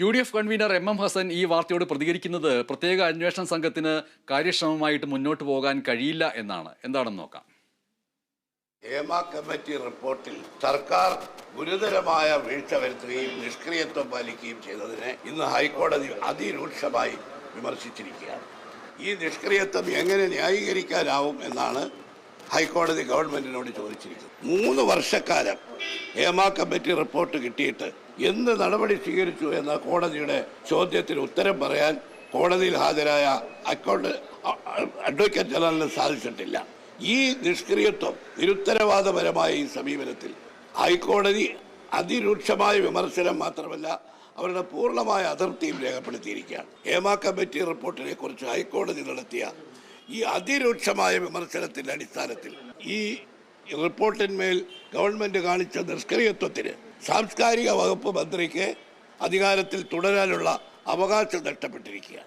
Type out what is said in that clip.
U D F convener M M Hasan ഈ വാർത്തയോട് പ്രതികരിക്കുന്നത് പ്രത്യേക അന്വേഷണ സംഘത്തിന് കാര്യക്ഷമമായിട്ട് മുന്നോട്ട് പോകാൻ കഴിയില്ല എന്നാണ്. എന്താണെന്ന് നോക്കാം. ഹേമ കമ്മിറ്റി റിപ്പോർട്ടിൽ സർക്കാർ ഗുരുതരമായ വീഴ്ച വരുത്തുകയും നിഷ്ക്രിയത്വം പാലിക്കുകയും ചെയ്തതിനെ ഇന്ന് ഹൈക്കോടതി അതിരൂക്ഷമായി വിമർശിച്ചിരിക്കുകയാണ്. ഈ നിഷ്ക്രിയത്വം എങ്ങനെ ന്യായീകരിക്കാനാവും എന്നാണ് ഹൈക്കോടതി ഗവൺമെന്റിനോട് ചോദിച്ചിരിക്കുന്നത് മൂന്ന് വർഷക്കാലം ഹേമ കമ്മിറ്റി റിപ്പോർട്ട് കിട്ടിയിട്ട് എന്ത് നടപടി സ്വീകരിച്ചു എന്ന കോടതിയുടെ ചോദ്യത്തിന് ഉത്തരം പറയാൻ കോടതിയിൽ ഹാജരായ അക്കൗണ്ട് അഡ്വക്കേറ്റ് ജനറലിന് സാധിച്ചിട്ടില്ല. ഈ നിഷ്ക്രിയത്വം നിരുത്തരവാദപരമായ ഈ സമീപനത്തിൽ ഹൈക്കോടതി അതിരൂക്ഷമായ വിമർശനം മാത്രമല്ല അവരുടെ പൂർണമായ അതിർത്തിയും രേഖപ്പെടുത്തിയിരിക്കുകയാണ്. ഹേമ കമ്മിറ്റി റിപ്പോർട്ടിനെ കുറിച്ച് ഹൈക്കോടതി നടത്തിയ ഈ അതിരൂക്ഷമായ വിമർശനത്തിന്റെ അടിസ്ഥാനത്തിൽ ഈ റിപ്പോർട്ടിന്മേൽ ഗവൺമെന്റ് കാണിച്ച നിഷ്ക്രിയത്വത്തിന് സാംസ്കാരിക വകുപ്പ് മന്ത്രിക്ക് അധികാരത്തിൽ തുടരാനുള്ള അവകാശം നഷ്ടപ്പെട്ടിരിക്കുകയാണ്.